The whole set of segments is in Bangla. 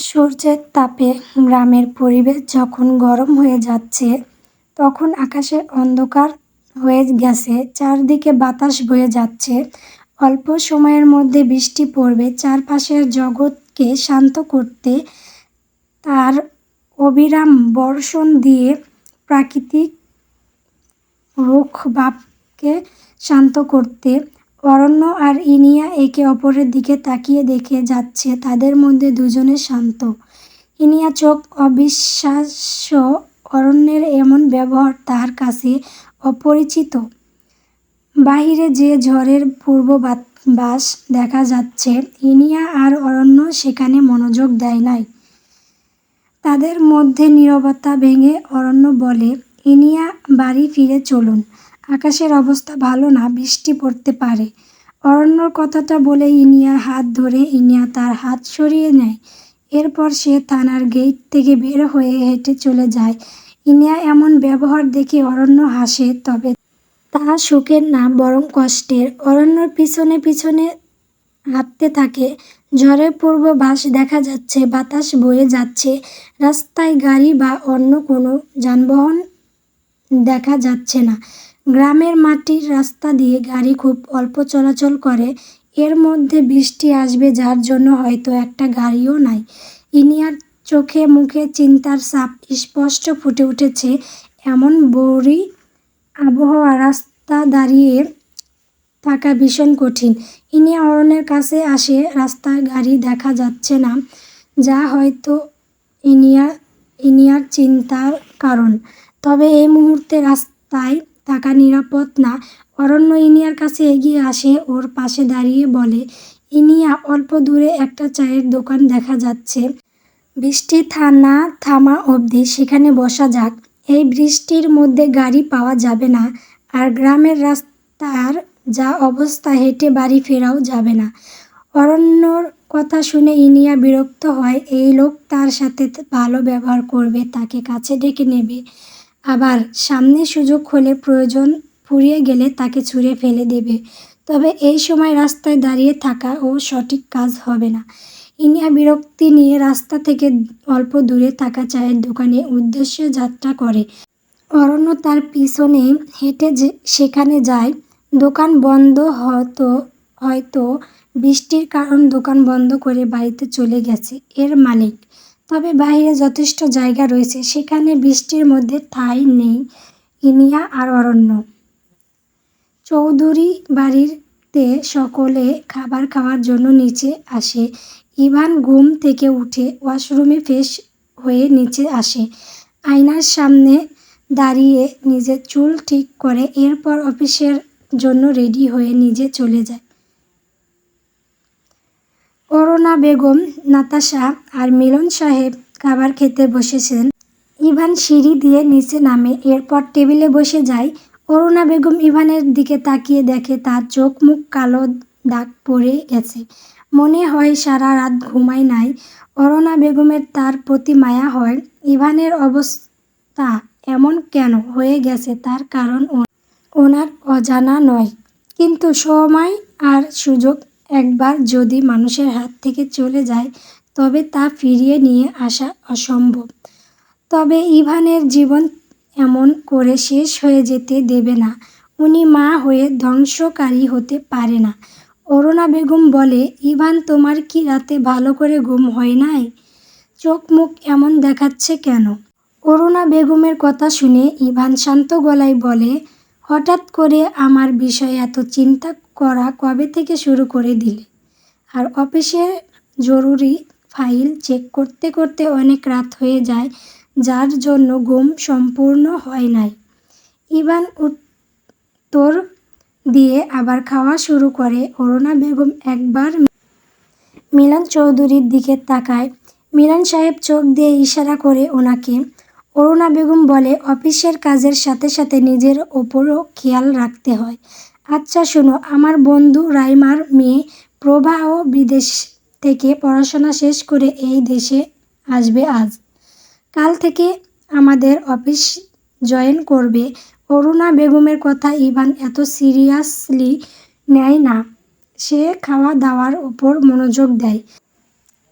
সূর্যের তাপে গ্রামের পরিবেশ যখন গরম হয়ে যাচ্ছে, তখন আকাশে অন্ধকার হয়ে গেছে, চারদিকে বাতাস বয়ে যাচ্ছে। অল্প সময়ের মধ্যে বৃষ্টি পড়বে, চারপাশের জগৎকে শান্ত করতে তার অবিরাম বর্ষণ দিয়ে প্রাকৃতিক রুখভাবকে শান্ত করতে অরণ্য আর ইনিয়া একে অপরের দিকে তাকিয়ে দেখে যাচ্ছে, তাদের মধ্যে দুজনে শান্ত। ইনিয়া চোখ অবিশ্বাস্য, অরণ্যের এমন ব্যবহার তার কাছে অপরিচিত। বাহিরে যে ঝড়ের পূর্ব বাস দেখা যাচ্ছে, ইনিয়া আর অরণ্য সেখানে মনোযোগ দেয় নাই। তাদের মধ্যে নীরবতা ভেঙে অরণ্য বলে, ইনিয়া, বাড়ি ফিরে চলুন। আকাশের অবস্থা ভালো না, বৃষ্টি পড়তে পারে। অরণ্যর কথাটা বলে ইনিয়ার হাত ধরে ইনিয়া তার হাত সরিয়ে নেয়। এরপর সে থানার গেট থেকে বের হয়ে হেঁটে চলে যায়। ইনিয়া এমন ব্যবহার দেখে অরণ্য হাসে, তবে তা সুখের না, বরং কষ্টের। অরণ্যর পিছনে পিছনে হাঁটতে থাকে। ঝড়ের পূর্বভাস দেখা যাচ্ছে, বাতাস বয়ে যাচ্ছে। রাস্তায় গাড়ি বা অন্য কোনো যানবাহন দেখা যাচ্ছে না। গ্রামের মাটির রাস্তা দিয়ে গাড়ি খুব অল্প চলাচল করে। এর মধ্যে বৃষ্টি আসবে যার জন্য হয়তো একটা গাড়িও নাই। ইনিয়ার চোখে মুখে চিন্তার ছাপ স্পষ্ট ফুটে উঠেছে এমন বড়ি আবহাওয়া রাস্তা দাঁড়িয়ে থাকা ভীষণ কঠিন। ইনিয়া অরণ্যের কাছে আসে রাস্তায় গাড়ি দেখা যাচ্ছে না, যা হয়তো ইনিয়া, ইনিয়ার চিন্তার কারণ। তবে এই মুহূর্তে রাস্তায় থাকা নিরাপদ না। অরণ্য ইনিয়ার কাছে এগিয়ে আসে, ওর পাশে দাঁড়িয়ে বলে, ইনিয়া, অল্প দূরে একটা চায়ের দোকান দেখা যাচ্ছে। বৃষ্টি থানা থামা অবধি সেখানে বসা যাক। এই বৃষ্টির মধ্যে গাড়ি পাওয়া যাবে না আর গ্রামের রাস্তার যা অবস্থা, হেঁটে বাড়ি ফেরাও যাবে না। অরণ্যর কথা শুনে ইনিয়া বিরক্ত হয়। এই লোক তার সাথে ভালো ব্যবহার করবে, তাকে কাছে ডেকে নেবে। আবার সামনে সুযোগ হলে প্রয়োজন ফুরিয়ে গেলে তাকে ছুঁড়ে ফেলে দেবে। তবে এই সময় রাস্তায় দাঁড়িয়ে থাকা ও সঠিক কাজ হবে না। ইনিয়া বিরক্তি নিয়ে রাস্তা থেকে অল্প দূরে থাকা চায়ের দোকানে উদ্দেশ্যে যাত্রা করে। অরণ্য তার পিছনে হেঁটে যে সেখানে যায়, দোকান বন্ধ হতো, হয়তো বৃষ্টির কারণ দোকান বন্ধ করে বাড়িতে চলে গেছে। এর মালিক তবে বাইরে যথেষ্ট জায়গা রয়েছে, সেখানে বৃষ্টির মধ্যে ঠাঁই নেই, ইনিয়া আর অরণ্য। চৌধুরী বাড়িতে সকলে খাবার খাওয়ার জন্য নিচে আসে। ইভান ঘুম থেকে উঠে ওয়াশরুমে ফ্রেশ হয়ে নিচে আসে। আয়নার সামনে দাঁড়িয়ে নিজের চুল ঠিক করে এরপর অফিসের জন্য রেডি হয়ে নিজে চলে যায়। অরুণা বেগম, নাতাশা আর মিলন সাহেব খাবার খেতে বসেছেন। ইভান সিঁড়ি দিয়ে নিচে নামে, এরপর টেবিলে বসে যায়। অরুণা বেগম ইভানের দিকে তাকিয়ে দেখে তার চোখ মুখ কালো দাগ পড়ে গেছে। মনে হয় সারা রাত ঘুমায় নাই। অরুণা বেগমের তার প্রতি মায়া হয়। ইভানের অবস্থা এমন কেন হয়ে গেছে তার কারণ ওনার অজানা নয়। কিন্তু সময় আর সুযোগ একবার যদি মানুষের হাত থেকে চলে যায়, তবে তা ফিরিয়ে নিয়ে আসা অসম্ভব। তবে ইভানের জীবন এমন করে শেষ হয়ে যেতে দেবে না। উনি মা হয়ে ধ্বংসকারী হতে পারে না। অরুণা বেগম বলে, ইভান, তোমার কি রাতে ভালো করে ঘুম হয় নাই? চোখ মুখ এমন দেখাচ্ছে কেন? অরুণা বেগমের কথা শুনে ইভান শান্ত গলায় বলে, হঠাৎ করে আমার বিষয়ে এত চিন্তা করা কবে থেকে শুরু করে দিলে? আর অফিসের জরুরি ফাইল চেক করতে করতে অনেক রাত হয়ে যায়, যার জন্য ঘুম সম্পূর্ণ হয় নাই। ইভান উত্তর দিয়ে আবার খাওয়া শুরু করে। অরুণা বেগম একবার মিলন চৌধুরীর দিকে তাকায়। মিলন সাহেব চোখ দিয়ে ইশারা করে ওনাকে। অরুণা বেগম বলে, অফিসের কাজের সাথে সাথে নিজের ওপরও খেয়াল রাখতে হয়। আচ্ছা শোনো। আমার বন্ধু রাইমার মেয়ে প্রভাও বিদেশ থেকে পড়াশোনা শেষ করে এই দেশে আসবে আজ। কাল থেকে আমাদের অফিস জয়েন করবে। অরুণা বেগমের কথা ইভান এত সিরিয়াসলি নেয় না। সে খাওয়া দাওয়ার ওপর মনোযোগ দেয়।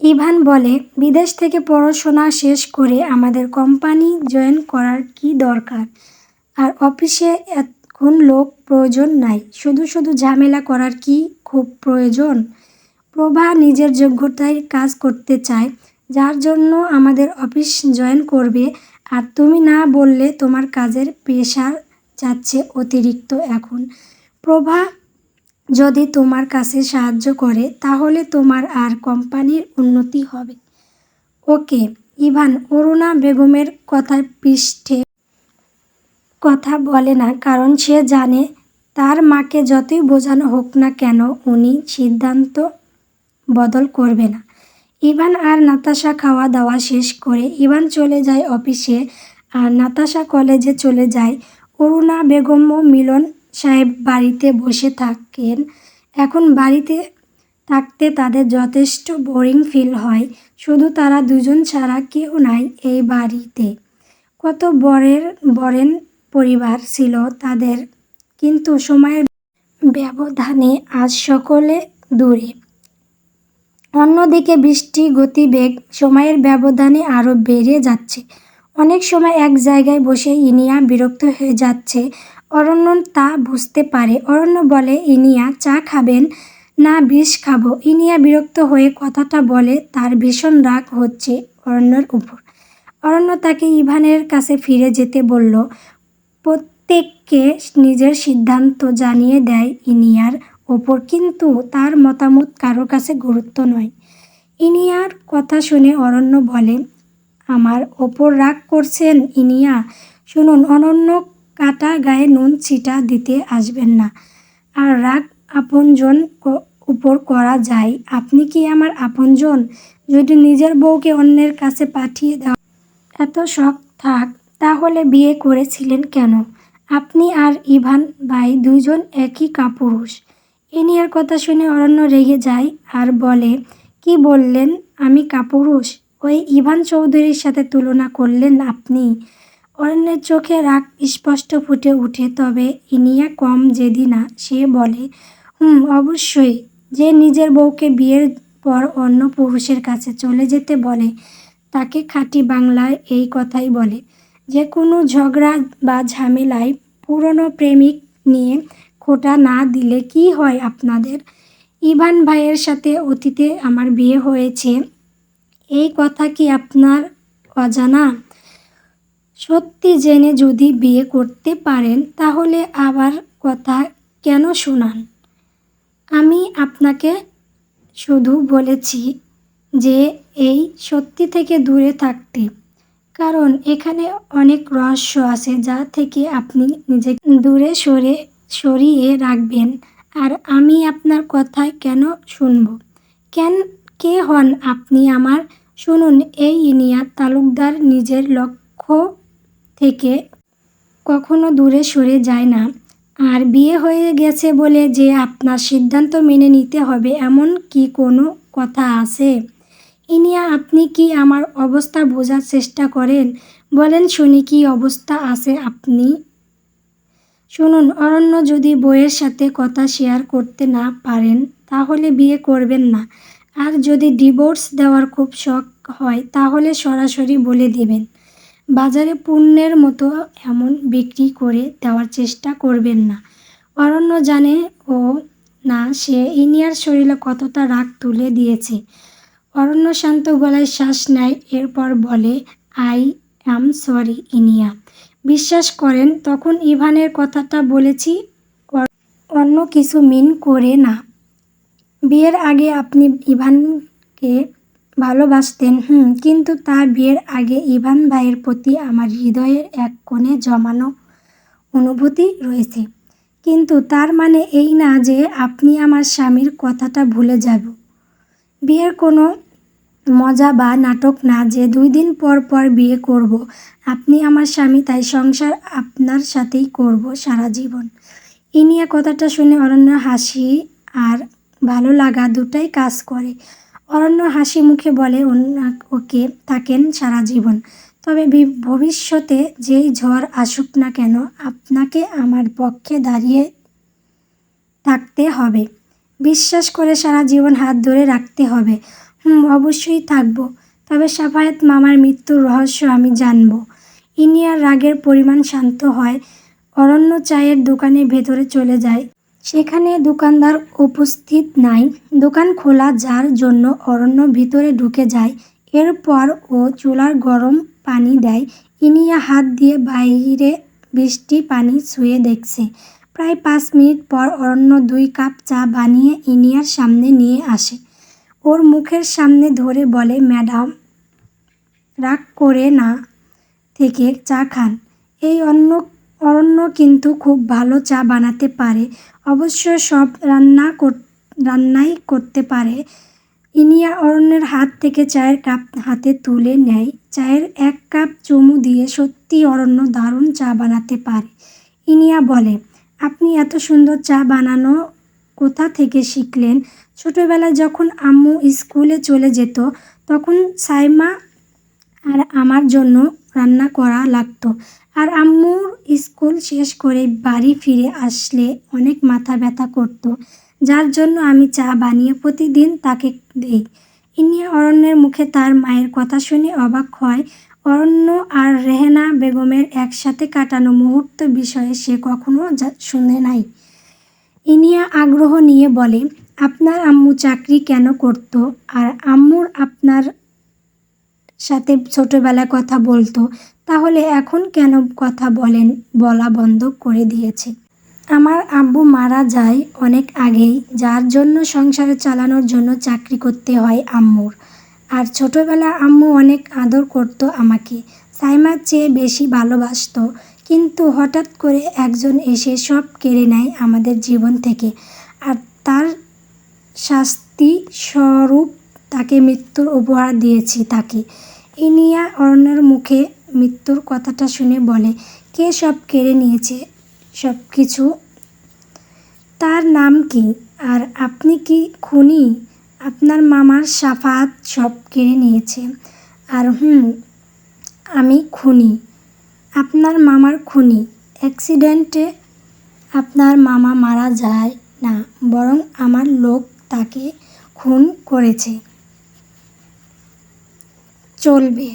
ইভান বলে, বিদেশ থেকে পড়াশোনা শেষ করে আমাদের কোম্পানি জয়েন করার কি দরকার? আর অফিসে এখন লোক প্রয়োজন নাই। শুধু শুধু ঝামেলা করার কি খুব প্রয়োজন? প্রভা নিজের যোগ্যতায় কাজ করতে চায়, যার জন্য আমাদের অফিস জয়েন করবে। আর তুমি না বললে তোমার কাজের প্রেশার যাচ্ছে অতিরিক্ত এখন। প্রভা যদি তোমার কাছে সাহায্য করে, তাহলে তোমার আর কোম্পানির উন্নতি হবে। ওকে, ইভান, অরুণা বেগমের কথার পৃষ্ঠে কথা বলে না, কারণ সে জানে তার মাকে যতই বোঝানো হোক না কেন উনি সিদ্ধান্ত বদল করবে না। ইভান আর নাতাশা খাওয়া দাওয়া শেষ করে ইভান চলে যায় অফিসে আর নাতাশা কলেজে চলে যায়। অরুণা বেগম ও মিলন সাহেব বাড়িতে বসে থাকেন। এখন বাড়িতে থাকতে তাদের যথেষ্ট বোরিং ফিল হয়, শুধু তারা দুজন ছাড়া কেউ নাই এই বাড়িতে। কত বরের বরেন পরিবার ছিল তাদের। কিন্তু সময়ের ব্যবধানে আজ সকলে দূরে। অন্যদিকে বৃষ্টি, গতিবেগ সময়ের ব্যবধানে আরও বেড়ে যাচ্ছে। অনেক সময় এক জায়গায় বসে ইনিয়া বিরক্ত হয়ে যাচ্ছে। অরণ্য তা বুঝতে পারে। অরণ্য বলে, ইনিয়া, চা খাবেন? না, বিষ খাব। ইনিয়া বিরক্ত হয়ে কথাটা বলে, তার ভীষণ রাগ হচ্ছে অরণ্যর উপর। অরণ্য তাকে ইভানের কাছে ফিরে যেতে বলল প্রত্যেককে নিজের সিদ্ধান্ত জানিয়ে দেয় ইনিয়ার ওপর, কিন্তু তার মতামত কারও কাছে গুরুত্ব নয়। ইনিয়ার কথা শুনে অরণ্য বলে, আমার ওপর রাগ করছেন ইনিয়া। শুনুন, অনন্য কাটা গায়ে নুন ছিটা দিতে আসবেন না। আর রাগ আপনজন উপর করা যায়। আপনি কি আমার আপনজন? যদি নিজের বউকে অন্যের কাছে পাঠিয়ে দেওয়া এত শখ, থাক। তাহলে বিয়ে করেছিলেন কেন? আপনি আর ইভান ভাই দুইজন একই কাপুরুষ। ইনিয়ার কথা শুনে অরণ্য রেগে যায় আর বলে, কি বললেন? আমি কাপুরুষ? ওই ইভান চৌধুরীর সাথে তুলনা করলেন আপনি? অরণ্যের চোখে রাগ স্পষ্ট ফুটে ওঠে, তবে ইনিয়া কম জেদি না। সে বলে, হুম, অবশ্যই। যে নিজের বউকে বিয়ের পর অন্য পুরুষের কাছে চলে যেতে বলে, তাকে খাঁটি বাংলায় এই কথাই বলে। যে কোনো ঝগড়া বা ঝামেলায় পুরনো প্রেমিক নিয়ে খোটা না দিলে কি হয় আপনাদের? ইভান ভাইয়ের সাথে অতীতে আমার বিয়ে হয়েছে। এই কথা কি আপনার অজানা? সত্যি জেনে যদি বিয়ে করতে পারেন, তাহলে আবার কথা কেন শোনান? আমি আপনাকে শুধু বলেছি যে এই সত্যি থেকে দূরে থাকতে। কারণ এখানে অনেক রহস্য আছে যা থেকে আপনি নিজেকে দূরে সরে, সরিয়ে রাখবেন। আর আমি আপনার কথায় কেন শুনব? কেন, কে হন আপনি আমার? শুনুন, এই ইনিয়া তালুকদার নিজের লক্ষ্য থেকে কখনো দূরে সরে যায় না। আর বিয়ে হয়ে গেছে বলে যে আপনার সিদ্ধান্ত মেনে নিতে হবে, এমন কি কোনো কথা আছে? ইনিয়া, আপনি কি আমার অবস্থা বোঝার চেষ্টা করেন? বলেন, শুনি কি অবস্থা আছে আপনি? শুনুন, অরণ্য যদি বইয়ের সাথে কথা শেয়ার করতে না পারেন, তাহলে বিয়ে করবেন না। আর যদি ডিভোর্স দেওয়ার খুব শখ হয়, তাহলে সরাসরি বলে দেবেন। বাজারে পণ্যের মতো এমন বিক্রি করে দেওয়ার চেষ্টা করবেন না। অরণ্য জানে ও না, সে ইনিয়ার শরীরে কতটা রাগ তুলে দিয়েছে। অরণ্য শান্ত গলায় শ্বাস নেয়, এরপর বলে, আই অ্যাম সরি, ইনিয়া। বিশ্বাস করেন, তখন ইভানের কথাটা বলেছি, অন্য কিছু মিন করে না। বিয়ের আগে আপনি ইভানকে ভালোবাসতেন, হুম, কিন্তু তার বিয়ের আগে ইভান ভাইয়ের প্রতি আমার হৃদয়ের এক কোণে জমানো অনুভূতি রয়েছে। কিন্তু তার মানে এই না যে, আপনি আমার স্বামীর কথাটা ভুলে যাব। বিয়ের কোনো মজা বা নাটক না যে দুই দিন পর পর বিয়ে করব। আপনি আমার স্বামী, তাই সংসার আপনার সাথেই করব সারা জীবন। ইনিয়া কথাটা শুনে অরণ্য হাসি আর ভালো লাগা দুটাই কাজ করে। অরণ্য হাসি মুখে বলে ওকে, থাকেন সারা জীবন। তবে ভবিষ্যতে যেই ঝড় আসুক না কেন, আপনাকে আমার পক্ষে দাঁড়িয়ে থাকতে হবে। বিশ্বাস করে সারা জীবন হাত ধরে রাখতে হবে। অবশ্যই থাকব। তবে সাফায়াত মামার মৃত্যুর রহস্য আমি জানব। ইনিয়ার রাগের পরিমাণ শান্ত হয়, অরণ্য চায়ের দোকানের ভেতরে চলে যায়। সেখানে দোকানদার উপস্থিত নাই। দোকান খোলা, যার জন্য অরণ্য ভিতরে ঢুকে যায়। এরপর ও চুলার গরম পানি দেয়। ইনিয়া হাত দিয়ে বাইরে বৃষ্টি পানি ছুঁয়ে দেখছে। প্রায় পাঁচ মিনিট পর অরণ্য দুই কাপ চা বানিয়ে ইনিয়ার সামনে নিয়ে আসে। ওর মুখের সামনে ধরে বলে, ম্যাডাম, রাগ করে না থেকে চা খান। এই অন্য অরণ্য কিন্তু খুব ভালো চা বানাতে পারে। অবশ্য সব রান্না রান্নাই করতে পারে। ইনিয়া অরণ্যের হাত থেকে চায়ের কাপ হাতে তুলে নেয়। চায়ের এক কাপ চুমু দিয়ে সত্যি অরণ্য দারুণ চা বানাতে পারে। ইনিয়া বলে, আপনি এত সুন্দর চা বানানো কোথা থেকে শিখলেন? ছোটোবেলায় যখন আম্মু স্কুলে চলে যেত, তখন সাইমা আর আমার জন্য রান্না করা লাগতো। আর আম্মুর স্কুল শেষ করে বাড়ি ফিরে আসলে অনেক মাথা ব্যথা করতো। যার জন্য আমি চা বানিয়ে প্রতিদিন তাকে দিই। ইনিয়া অরণ্যের মুখে তার মায়ের কথা শুনে অবাক হয়। অরণ্য আর রেহেনা বেগমের একসাথে কাটানো মুহূর্ত বিষয়ে সে কখনো শুনে নাই। ইনিয়া আগ্রহ নিয়ে বলে, আপনার আম্মু চাকরি কেন করতো? আর আম্মুর আপনার সাথে ছোটবেলায় কথা বলতো, তাহলে এখন কেন কথা বলেন বলা বন্ধ করে দিয়েছে? আমার আব্বু মারা যায় অনেক আগেই, যার জন্য সংসারে চালানোর জন্য চাকরি করতে হয় আম্মুর। আর ছোটবেলা আম্মু অনেক আদর করতো আমাকে। সাইমার চেয়ে বেশি ভালোবাসতো। কিন্তু হঠাৎ করে একজন এসে সব কেড়ে নেয় আমাদের জীবন থেকে। আর তার শাস্তি স্বরূপ তাকে মৃত্যুর উপহার দিয়েছি তাকে। ইনিয়া অরণ্যের মুখে মৃত্যুর কথাটা শুনে বলে, কে সব কেড়ে নিয়েছে সব কিছু তার নাম কি? আর আপনি কি খুনি? আপনার মামার সাফাত সব কেড়ে নিয়েছে। আর হুম, আমি খুনি। আপনার মামার খুনি। অ্যাক্সিডেন্টে আপনার মামা মারা যায় না, বরং আমার লোক তাকে খুন করেছে। চলবে।